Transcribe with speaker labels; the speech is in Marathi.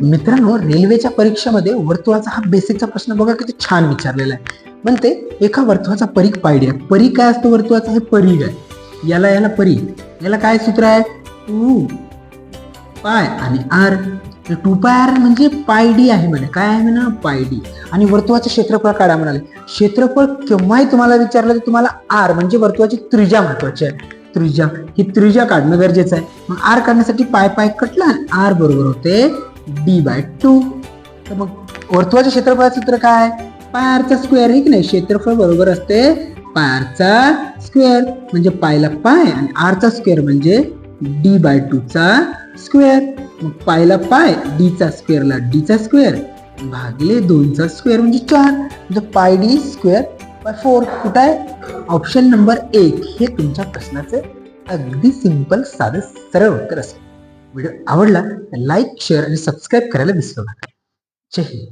Speaker 1: मित्रांनो रेल्वेच्या परीक्षेमध्ये वर्तुळाचा हा बेसिकचा प्रश्न बघा किती छान विचारलेला आहे. म्हणते एका वर्तुळाचा परीख पायडी आहे. परी काय असतो वर्तुळाचा? हे परीघ आहे. याला याला परी याला काय सूत्र आहे? टू पाय आणि आर. टू पाय आर म्हणजे पायडी आहे म्हणे. काय आहे म्हणा? पायडी. आणि वर्तुळाचे क्षेत्रफळ काढा म्हणाले. क्षेत्रफळ केव्हाही तुम्हाला विचारलं तर तुम्हाला आर म्हणजे वर्तुळाची त्रिजा महत्वाची आहे. त्रिजा ही त्रिजा काढणं गरजेचं आहे. मग आर काढण्यासाठी पाय पाय कटला आर बरोबर होते डी बाय टू तर मग वर्तुळाच्या क्षेत्रफळाचं सूत्र काय? पाय आरचा स्क्वेअर आहे की नाही? क्षेत्रफळ बरोबर असते पाय आरचा स्क्वेअर म्हणजे पायला पाय आणि आरचा स्क्वेअर म्हणजे डी बाय टूचा स्क्वेअर मग पायला पाय डीचा स्क्वेअरला डीचा स्क्वेअर भागले दोनचा स्क्वेअर म्हणजे चार. म्हणजे पाय डी स्क्वेअर बाय फोर कुठं आहे? ऑप्शन नंबर एक. हे तुमच्या प्रश्नाचं अगदी सिंपल साधं सरळ उत्तर असेल. व्हिडिओ आवडला तर लाईक शेअर आणि सबस्क्राईब करायला विसरू नका. जय हिंद.